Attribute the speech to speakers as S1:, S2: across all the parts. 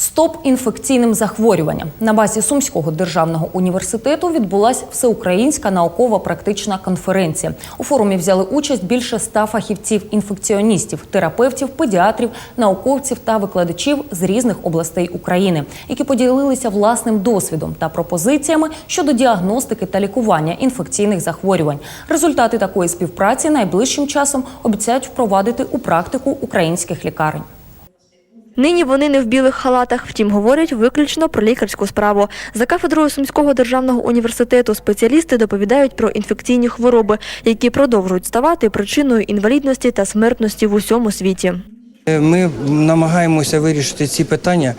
S1: Стоп інфекційним захворюванням на базі Сумського державного університету відбулася всеукраїнська наукова практична конференція. У форумі взяли участь більше ста фахівців інфекціоністів, терапевтів, педіатрів, науковців та викладачів з різних областей України, які поділилися власним досвідом та пропозиціями щодо діагностики та лікування інфекційних захворювань. Результати такої співпраці найближчим часом обіцяють впровадити у практику українських лікарень.
S2: Нині вони не в білих халатах, втім говорять виключно про лікарську справу. За кафедрою Сумського державного університету спеціалісти доповідають про інфекційні хвороби, які продовжують ставати причиною інвалідності та смертності в усьому світі.
S3: Ми намагаємося вирішити ці питання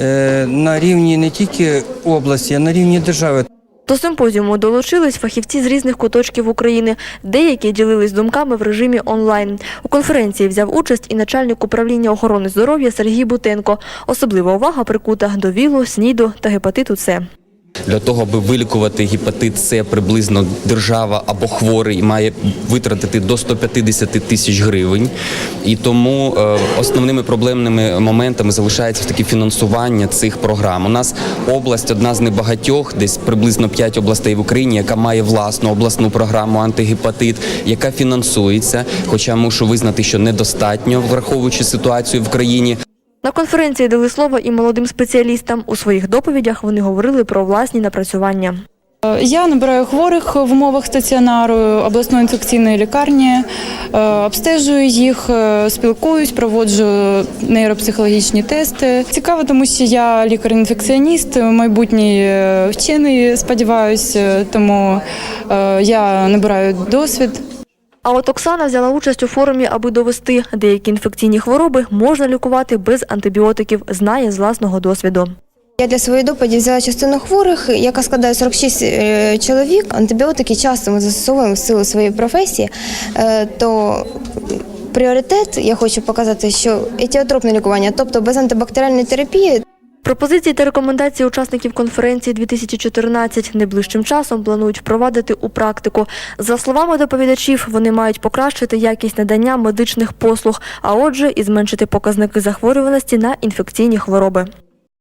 S3: е, на рівні не тільки області, а на рівні держави.
S2: До симпозіуму долучились фахівці з різних куточків України. Деякі ділились думками в режимі онлайн. У конференції взяв участь і начальник управління охорони здоров'я Сергій Бутенко. Особлива увага прикута до ВІЛу, СНІДу та гепатиту С.
S4: Для того, аби вилікувати гепатит С, приблизно держава або хворий має витратити до 150 тисяч гривень. І тому е, основними проблемними моментами залишається таки фінансування цих програм. У нас область одна з небагатьох, десь приблизно 5 областей в Україні, яка має власну обласну програму антигепатит, яка фінансується. Хоча мушу визнати, що недостатньо, враховуючи ситуацію в країні.
S2: На конференції дали слово і молодим спеціалістам. У своїх доповідях вони говорили про власні напрацювання.
S5: Я набираю хворих в умовах стаціонару обласної інфекційної лікарні, е, обстежую їх, е, спілкуюсь, проводжу нейропсихологічні тести. Цікаво, тому що я лікар-інфекціоніст, майбутній е, вчений, сподіваюся, тому е, я набираю досвід.
S2: А от Оксана взяла участь у форумі, аби довести, деякі інфекційні хвороби можна лікувати без антибіотиків, знає з власного досвіду.
S6: Я для своєї доповіді взяла частину хворих, яка складає 46 е, чоловік. Антибіотики часто ми застосовуємо в силу своєї професії, е, то пріоритет я хочу показати, що етіотропне лікування, тобто без антибактеріальної терапії,
S2: Пропозиції та рекомендації учасників конференції 2014 найближчим часом планують впровадити у практику. За словами доповідачів, вони мають покращити якість надання медичних послуг, а отже, і зменшити показники захворюваності на інфекційні хвороби.